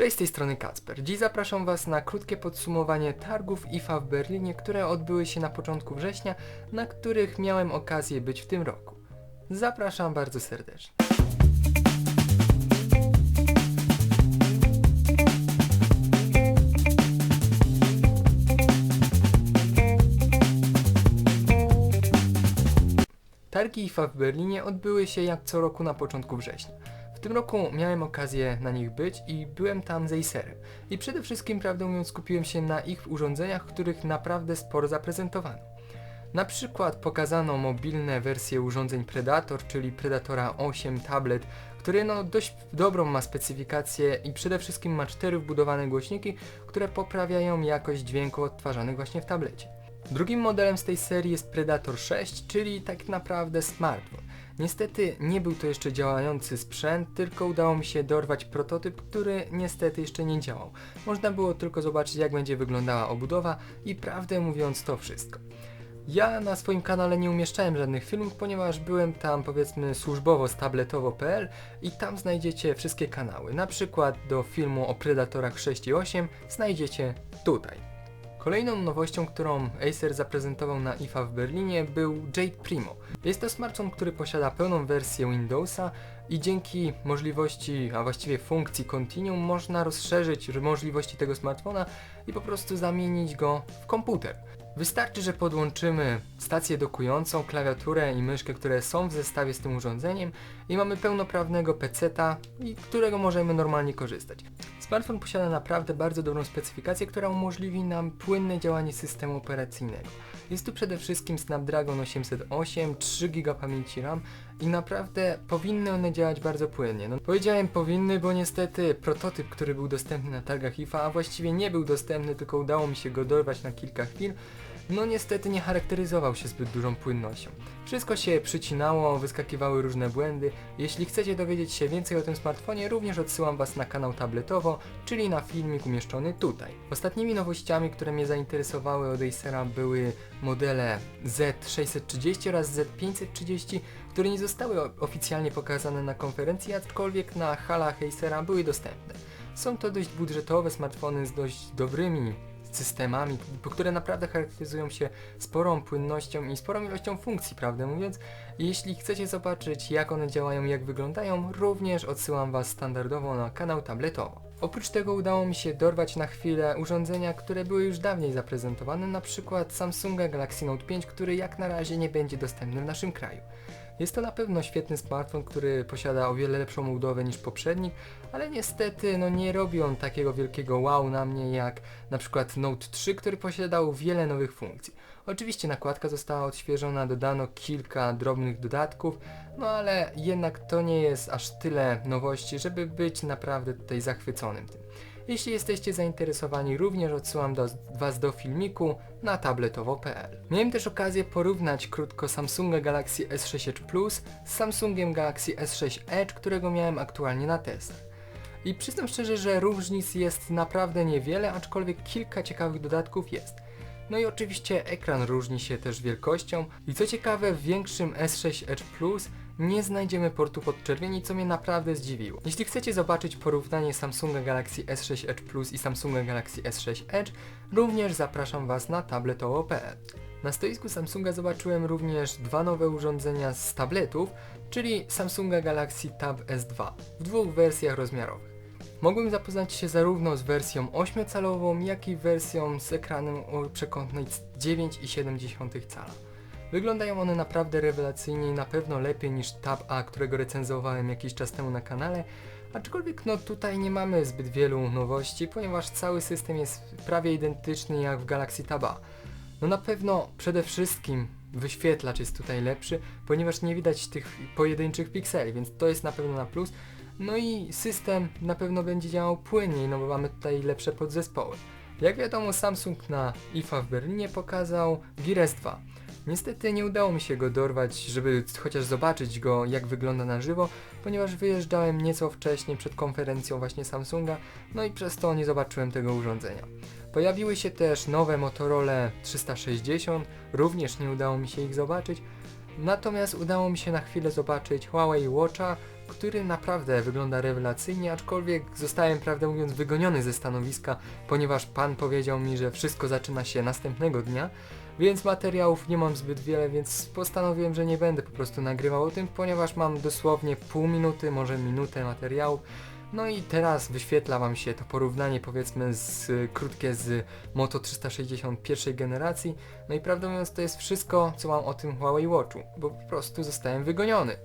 Cześć z tej strony Kacper. Dziś zapraszam Was na krótkie podsumowanie targów IFA w Berlinie, które odbyły się na początku września, na których miałem okazję być w tym roku. Zapraszam bardzo serdecznie. Targi IFA w Berlinie odbyły się jak co roku na początku września. W tym roku miałem okazję na nich być i byłem tam z Acerem. I przede wszystkim, prawdę mówiąc, skupiłem się na ich urządzeniach, których naprawdę sporo zaprezentowano. Na przykład pokazano mobilne wersje urządzeń Predator, czyli Predatora 8 tablet, który no dość dobrą ma specyfikację i przede wszystkim ma cztery wbudowane głośniki, które poprawiają jakość dźwięku odtwarzanych właśnie w tablecie. Drugim modelem z tej serii jest Predator 6, czyli tak naprawdę smartfon. Niestety nie był to jeszcze działający sprzęt, tylko udało mi się dorwać prototyp, który niestety jeszcze nie działał. Można było tylko zobaczyć jak będzie wyglądała obudowa i prawdę mówiąc to wszystko. Ja na swoim kanale nie umieszczałem żadnych filmów, ponieważ byłem tam powiedzmy służbowo z tabletowo.pl i tam znajdziecie wszystkie kanały. Na przykład do filmu o Predatorach 6 i 8 znajdziecie tutaj. Kolejną nowością, którą Acer zaprezentował na IFA w Berlinie był Jade Primo. Jest to smartfon, który posiada pełną wersję Windowsa i dzięki możliwości, a właściwie funkcji Continuum można rozszerzyć możliwości tego smartfona i po prostu zamienić go w komputer. Wystarczy, że podłączymy stację dokującą, klawiaturę i myszkę, które są w zestawie z tym urządzeniem i mamy pełnoprawnego peceta, którego możemy normalnie korzystać. Smartfon posiada naprawdę bardzo dobrą specyfikację, która umożliwi nam płynne działanie systemu operacyjnego. Jest tu przede wszystkim Snapdragon 808, 3 GB pamięci RAM i naprawdę powinny one działać bardzo płynnie. No, powiedziałem powinny, bo niestety prototyp, który był dostępny na targach IFA, a właściwie nie był dostępny, tylko udało mi się go dorwać na kilka chwil, no niestety nie charakteryzował się zbyt dużą płynnością. Wszystko się przycinało, wyskakiwały różne błędy. Jeśli chcecie dowiedzieć się więcej o tym smartfonie, również odsyłam Was na kanał tabletowo, czyli na filmik umieszczony tutaj. Ostatnimi nowościami, które mnie zainteresowały od Acera były modele Z630 oraz Z530, które nie zostały które pokazane na konferencji, aczkolwiek na halach Acera były dostępne. Są to dość budżetowe smartfony z dość dobrymi systemami, które naprawdę charakteryzują się sporą płynnością i sporą ilością funkcji, prawdę mówiąc. Jeśli chcecie zobaczyć jak one działają, jak wyglądają, również odsyłam Was standardowo na kanał tabletowo. Oprócz tego udało mi się dorwać na chwilę urządzenia, które były już dawniej zaprezentowane, na przykład Samsunga Galaxy Note 5, który jak na razie nie będzie dostępny w naszym kraju. Jest to na pewno świetny smartfon, który posiada o wiele lepszą budowę niż poprzednik, ale niestety no nie robi on takiego wielkiego wow na mnie jak na przykład Note 3, który posiadał wiele nowych funkcji. Oczywiście nakładka została odświeżona, dodano kilka drobnych dodatków, no ale jednak to nie jest aż tyle nowości, żeby być naprawdę tutaj zachwyconym tym. Jeśli jesteście zainteresowani, również odsyłam do, Was do filmiku na tabletowo.pl. Miałem też okazję porównać krótko Samsunga Galaxy S6 Edge Plus z Samsungiem Galaxy S6 Edge, którego miałem aktualnie na testach. I przyznam szczerze, że różnic jest naprawdę niewiele, aczkolwiek kilka ciekawych dodatków jest. No i oczywiście ekran różni się też wielkością i co ciekawe w większym S6 Edge Plus nie znajdziemy portu podczerwieni, co mnie naprawdę zdziwiło. Jeśli chcecie zobaczyć porównanie Samsunga Galaxy S6 Edge Plus i Samsunga Galaxy S6 Edge, również zapraszam Was na tabletowo.pl. Na stoisku Samsunga zobaczyłem również dwa nowe urządzenia z tabletów, czyli Samsunga Galaxy Tab S2 w dwóch wersjach rozmiarowych. Mogłem zapoznać się zarówno z wersją 8-calową, jak i wersją z ekranem o przekątnej 9,7 cala. Wyglądają one naprawdę rewelacyjnie i na pewno lepiej niż Tab A, którego recenzowałem jakiś czas temu na kanale, aczkolwiek no tutaj nie mamy zbyt wielu nowości, ponieważ cały system jest prawie identyczny jak w Galaxy Tab A. No na pewno przede wszystkim wyświetlacz jest tutaj lepszy, ponieważ nie widać tych pojedynczych pikseli, więc to jest na pewno na plus. No i system na pewno będzie działał płynniej, no bo mamy tutaj lepsze podzespoły. Jak wiadomo Samsung na IFA w Berlinie pokazał Gear S2. Niestety nie udało mi się go dorwać, żeby chociaż zobaczyć go jak wygląda na żywo, ponieważ wyjeżdżałem nieco wcześniej przed konferencją właśnie Samsunga, no i przez to nie zobaczyłem tego urządzenia. Pojawiły się też nowe Motorola 360, również nie udało mi się ich zobaczyć, natomiast udało mi się na chwilę zobaczyć Huawei Watcha, który naprawdę wygląda rewelacyjnie, aczkolwiek zostałem prawdę mówiąc wygoniony ze stanowiska, ponieważ pan powiedział mi, że wszystko zaczyna się następnego dnia, więc materiałów nie mam zbyt wiele, więc postanowiłem, że nie będę po prostu nagrywał o tym, ponieważ mam dosłownie pół minuty, może minutę materiału. No i teraz wyświetla wam się to porównanie powiedzmy z krótkie z Moto 360 pierwszej generacji. No i prawdę mówiąc to jest wszystko co mam o tym Huawei Watchu, bo po prostu zostałem wygoniony.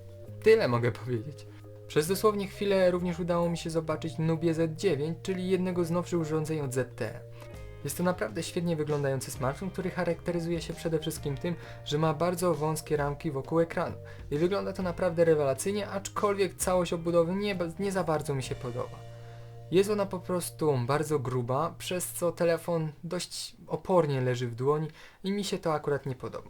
Tyle mogę powiedzieć. Przez dosłownie chwilę również udało mi się zobaczyć Nubie Z9, czyli jednego z nowszych urządzeń od ZTE. Jest to naprawdę świetnie wyglądający smartfon, który charakteryzuje się przede wszystkim tym, że ma bardzo wąskie ramki wokół ekranu. I wygląda to naprawdę rewelacyjnie, aczkolwiek całość obudowy nie, nie za bardzo mi się podoba. Jest ona po prostu bardzo gruba, przez co telefon dość opornie leży w dłoni i mi się to akurat nie podoba.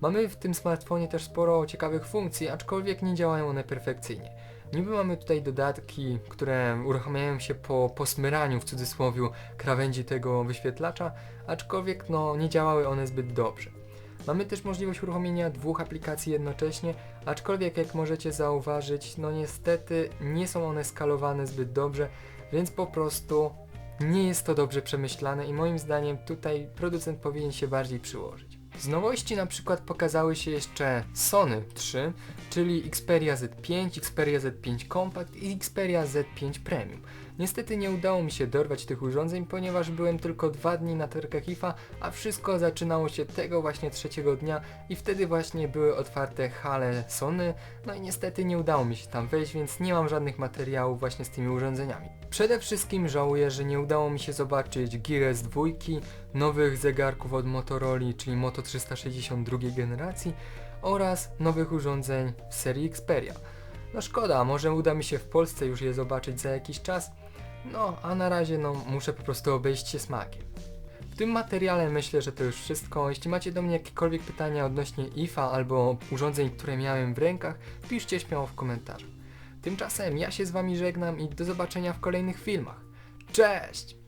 Mamy w tym smartfonie też sporo ciekawych funkcji, aczkolwiek nie działają one perfekcyjnie. Niby mamy tutaj dodatki, które uruchamiają się po posmyraniu w cudzysłowie krawędzi tego wyświetlacza, aczkolwiek no nie działały one zbyt dobrze. Mamy też możliwość uruchomienia dwóch aplikacji jednocześnie, aczkolwiek jak możecie zauważyć, no niestety nie są one skalowane zbyt dobrze, więc po prostu nie jest to dobrze przemyślane i moim zdaniem tutaj producent powinien się bardziej przyłożyć. Z nowości na przykład pokazały się jeszcze Sony 3, czyli Xperia Z5, Xperia Z5 Compact i Xperia Z5 Premium. Niestety nie udało mi się dorwać tych urządzeń, ponieważ byłem tylko dwa dni na targach IFA, a wszystko zaczynało się tego właśnie trzeciego dnia i wtedy właśnie były otwarte hale Sony, no i niestety nie udało mi się tam wejść, więc nie mam żadnych materiałów właśnie z tymi urządzeniami. Przede wszystkim żałuję, że nie udało mi się zobaczyć Gear S2, nowych zegarków od Motorola, czyli Moto 362 generacji oraz nowych urządzeń w serii Xperia. No szkoda, może uda mi się w Polsce już je zobaczyć za jakiś czas. No, a na razie no muszę po prostu obejść się smakiem. W tym materiale myślę, że to już wszystko. Jeśli macie do mnie jakiekolwiek pytania odnośnie IFA albo urządzeń, które miałem w rękach, piszcie śmiało w komentarzach. Tymczasem ja się z wami żegnam i do zobaczenia w kolejnych filmach. Cześć!